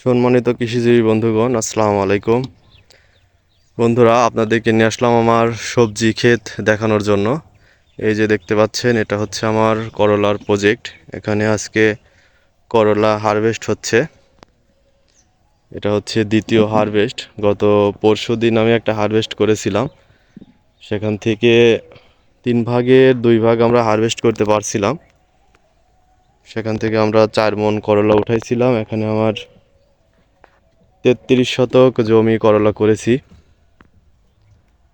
সম্মানিত কৃষিজীবী বন্ধুগণ, আসসালামু আলাইকুম। বন্ধুরা, আপনাদেরকে নিয়ে আসলাম আমার সবজি ক্ষেত দেখানোর জন্য। এই যে দেখতে পাচ্ছেন, এটা হচ্ছে আমার করলার প্রজেক্ট এখানে আজকে করলা হারভেস্ট হচ্ছে। এটা হচ্ছে দ্বিতীয় হারভেস্ট গত পরশু দিন আমি একটা হারভেস্ট করেছিলাম। সেখান থেকে তিন ভাগের দুই ভাগ আমরা হারভেস্ট করতে পারছিলাম। সেখান থেকে আমরা চার মন করলা উঠাইছিলাম। এখানে আমার তেত্রিশ শতক জমি করলা করেছি।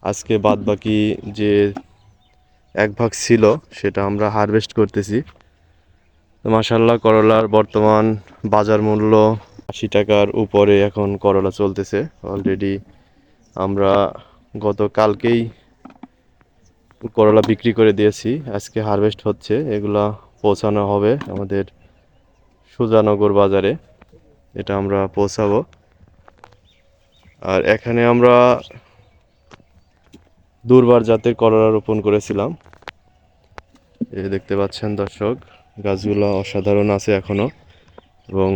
আজকে বাদ বাকি যে এক ভাগ ছিল, সেটা আমরা হারভেস্ট করতেছি। মাসাল্লাহ করলার বর্তমান বাজার মূল্য আশি টাকার উপরে এখন করলা চলতেছে। অলরেডি আমরা গতকালকেই করলা বিক্রি করে দিয়েছি। আজকে হারভেস্ট হচ্ছে, এগুলা পৌঁছানো হবে আমাদের সুজানগর বাজারে। এটা আমরা পৌঁছাবো। আর এখানে আমরা দুর্বার জাতের করলা রোপণ করেছিলাম। এই দেখতে পাচ্ছেন দর্শক, গাছগুলো অসাধারণ আছে এখনও এবং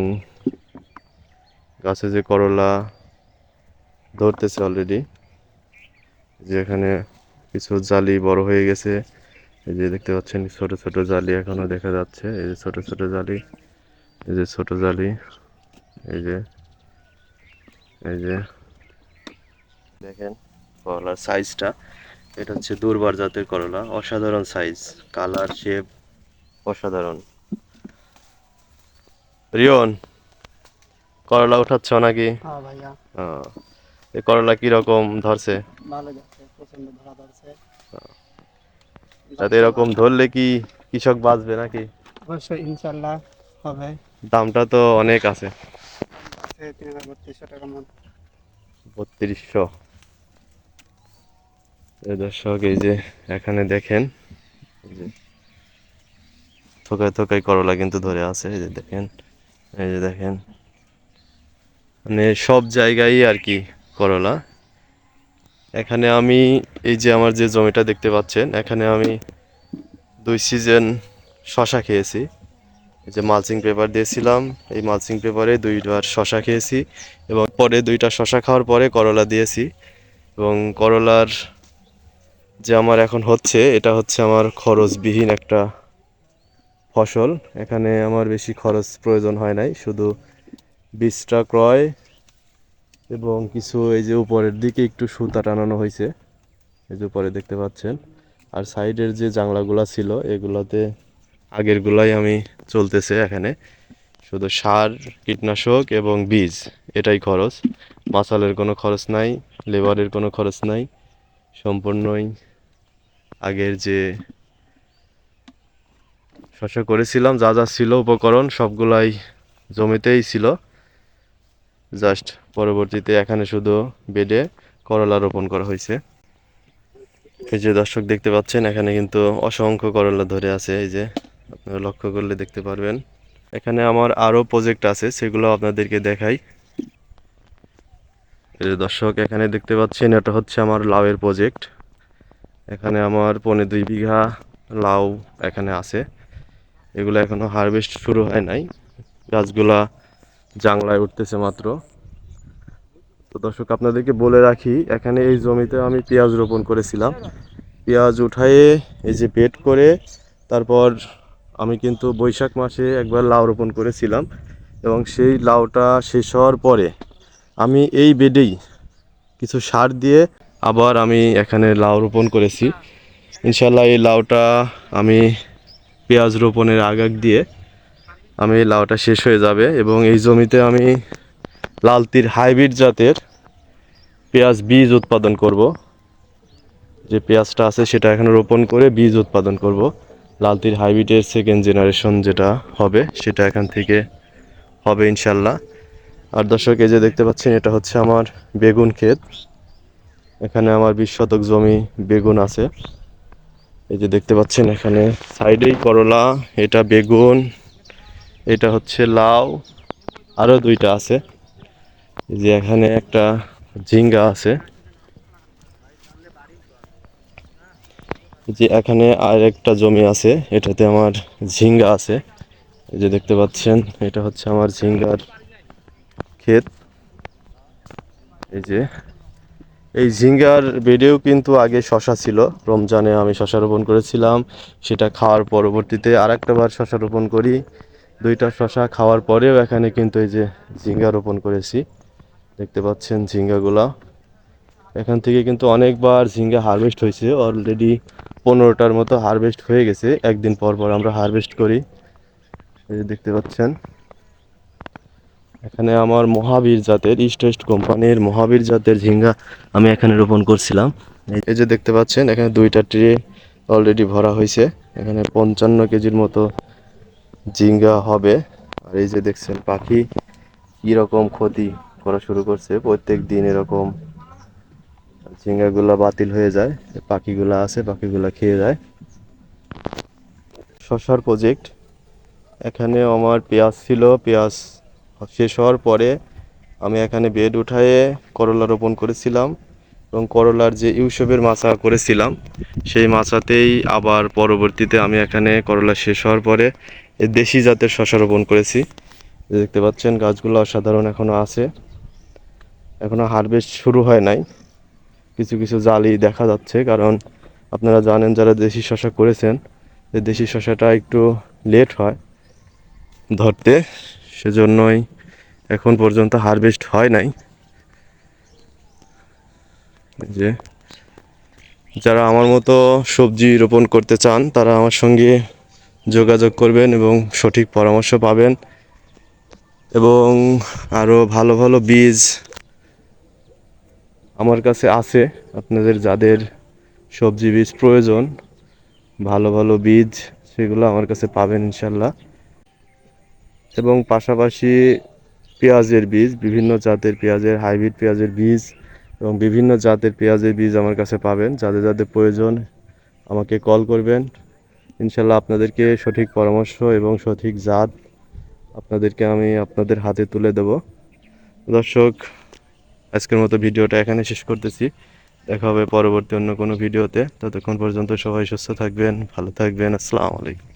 গাছে যে করলা ধরতেছে অলরেডি যে এখানে কিছু জালি বড় হয়ে গেছে। এই যে দেখতে পাচ্ছেন ছোট ছোট জালি এখনও দেখা যাচ্ছে। এই যে ছোট ছোট জালি, এই যে ছোট জালি, এই যে এই যে দেখেন করলার সাইজটা এটা হচ্ছে দুর্বার জাতের করলা অসাধারণ সাইজ কালার শেপ অসাধারণ। রিয়ন করলা উঠাচ্ছ নাকি? হ্যাঁ এই করলা প্রচণ্ড ধরা ধরছে। তাতে এরকম ধরলে কি কৃষক বাঁচবে নাকি? অবশ্যই ইনশাল্লাহ হবে। দামটা তো অনেক আছে। বত্রিশশো টাকার মতো বত্রিশশো এই দর্শক, এই যে এখানে দেখেন থোকায় থোকায় করলা কিন্তু ধরে আছে, এই যে দেখেন, এই যে দেখেন। মানে সব জায়গায় আর কি করলা। এখানে আমি এই যে আমার যে জমিটা দেখতে পাচ্ছেন, এখানে আমি দুই সিজন শশা খেয়েছি। এই যে মালচিং পেপার দিয়েছিলাম, এই মালচিং পেপারে দুইবার শশা খেয়েছি এবং পরে দুইটা শশা খাওয়ার পরে করলা দিয়েছি এবং করলার যে আমার এখন হচ্ছে, এটা হচ্ছে আমার খরচবিহীন একটা ফসল। এখানে আমার বেশি খরচ প্রয়োজন হয় নাই, শুধু বীজটা ক্রয় এবং কিছু এই যে উপরের দিকে একটু সুতা টানানো হয়েছে, এই যে উপরে দেখতে পাচ্ছেন। আর সাইডের যে জাংলাগুলা ছিল, এগুলোতে আগেরগুলাই আমি চলতেছে এখানে। শুধু সার, কীটনাশক এবং বীজ, এটাই খরচ। মাসালের কোনো খরচ নাই, লেবারের কোনো খরচ নাই, সম্পূর্ণই আগের যে শস্য করেছিলাম, যা যা ছিল উপকরণ সবগুলাই জমিতেই ছিল। জাস্ট পরবর্তীতে এখানে শুধু বেডে করলা রোপণ করা হয়েছে। এই যে দর্শক দেখতে পাচ্ছেন, এখানে কিন্তু অসংখ্য করলা ধরে আছে। এই যে আপনারা লক্ষ্য করলে দেখতে পারবেন। এখানে আমার আরও প্রজেক্ট আছে, সেগুলো আপনাদেরকে দেখাই। দর্শক, এখানে দেখতে পাচ্ছেন, এটা হচ্ছে আমার লাউয়ের প্রজেক্ট এখানে আমার পৌনে দুই বিঘা লাউ এখানে আছে। এগুলো এখনও হারভেস্ট শুরু হয় নাই। গাছগুলা জাংলায় উঠতেছে মাত্র। তো দর্শক, আপনাদেরকে বলে রাখি, এখানে এই জমিতে আমি পেঁয়াজ রোপণ করেছিলাম। পেঁয়াজ উঠায়ে এই যে বেড করে তারপর আমি কিন্তু বৈশাখ মাসে একবার লাউ রোপণ করেছিলাম এবং সেই লাউটা শেষ হওয়ার পরে আমি এই বেডেই কিছু সার দিয়ে আবার আমি এখানে লাউ রোপণ করেছি। ইনশাল্লাহ এই লাউটা আমি পেঁয়াজ রোপণের আগাগ দিয়ে আমি এই লাউটা শেষ হয়ে যাবে এবং এই জমিতে আমি লালতির হাইব্রিড জাতের পেঁয়াজ বীজ উৎপাদন করব। যে পেঁয়াজটা আছে সেটা এখানে রোপণ করে বীজ উৎপাদন করব। লালতির হাইব্রিডের সেকেন্ড জেনারেশন যেটা হবে সেটা এখান থেকে হবে ইনশাল্লাহ আর দর্শক, এই যে দেখতে পাচ্ছেন, এটা হচ্ছে আমার বেগুন ক্ষেত। এখানে আমার বিশ শতক জমি বেগুন আছে। এই যে দেখতে পাচ্ছেন এখানে সাইডেই করলা, এটা বেগুন, এটা হচ্ছে লাউ আরও দুইটা আছে। যে এখানে একটা ঝিঙ্গা আছে। যে এখানে আর একটা জমি আছে, এটাতে আমার ঝিঙ্গা আছে। এই যে দেখতে পাচ্ছেন, এটা হচ্ছে আমার ঝিঙ্গার ক্ষেত। এই যে এই ঝিঙ্গার বেডেও কিন্তু আগে শশা ছিল। রমজানে আমি শশা রোপণ করেছিলাম। সেটা খাওয়ার পরবর্তীতে আর বার শশা রোপণ করি। দুইটা শশা খাওয়ার পরেও এখানে কিন্তু এই যে ঝিঙ্গা রোপণ করেছি। দেখতে পাচ্ছেন ঝিঙ্গাগুলা। এখান থেকে কিন্তু অনেকবার ঝিঙ্গা হারভেস্ট হয়েছে। অলরেডি পনেরোটার মতো হারভেস্ট হয়ে গেছে। একদিন পর পর আমরা হারভেস্ট করি। এই দেখতে পাচ্ছেন। এখানে আমার মহাবীর জাতের ইস্ট ওয়েস্ট কোম্পানির মহাবীর জাতের ঝিঙ্গা আমি এখানে রোপণ করছিলাম। এই- এই যে দেখতে পাচ্ছেন, এখানে দুইটা ট্রে অলরেডি ভরা হয়েছে। এখানে পঞ্চান্ন কেজির মতো ঝিঙ্গা হবে। আর এই যে দেখছেন, পাখি কীরকম ক্ষতি করা শুরু করছে। প্রত্যেক দিন এরকম ঝিঙ্গাগুলা বাতিল হয়ে যায়। পাখিগুলা আছে, পাখিগুলা খেয়ে যায়। শশার প্রজেক্ট এখানে আমার পেঁয়াজ ছিল, পেঁয়াজ শেষ হওয়ার পরে আমি এখানে বেড উঠায়ে করলা রোপণ করেছিলাম এবং করলার যে ইউসবের মাচা করেছিলাম, সেই মাচাতেই আবার পরবর্তীতে আমি এখানে করলা শেষ হওয়ার পরে দেশি জাতের শশা রোপণ করেছি। দেখতে পাচ্ছেন, গাছগুলো অসাধারণ এখনও আছে। এখনও হারভেস্ট শুরু হয় নাই। কিছু কিছু জালি দেখা যাচ্ছে, কারণ আপনারা জানেন যারা দেশি শশা করেছেন যে দেশি শশাটা একটু লেট হয় ধরতে। সেজন্যই এখন পর্যন্ত হারভেস্ট হয় নাই। যে, যারা আমার মতো সবজি রোপণ করতে চান, তারা আমার সঙ্গে যোগাযোগ করবেন এবং সঠিক পরামর্শ পাবেন। এবং আরও ভালো ভালো বীজ আমার কাছে আছে। আপনাদের যাদের সবজি বীজ প্রয়োজন, ভালো ভালো বীজ সেগুলো আমার কাছে পাবেন ইনশাল্লাহ। এবং পাশাপাশি পেঁয়াজের বীজ, বিভিন্ন জাতের পেঁয়াজের হাইব্রিড পেঁয়াজের বীজ এবং বিভিন্ন জাতের পেঁয়াজের বীজ আমার কাছে পাবেন। যাদের যাদের প্রয়োজন আমাকে কল করবেন। ইনশাল্লাহ আপনাদেরকে সঠিক পরামর্শ এবং সঠিক জাত আপনাদেরকে আমি আপনাদের হাতে তুলে দেব। দর্শক, আজকের মতো ভিডিওটা এখানে শেষ করতেছি। দেখা হবে পরবর্তী অন্য কোনো ভিডিওতে। ততক্ষণ পর্যন্ত সবাই সুস্থ থাকবেন, ভালো থাকবেন। আসসালামু আলাইকুম।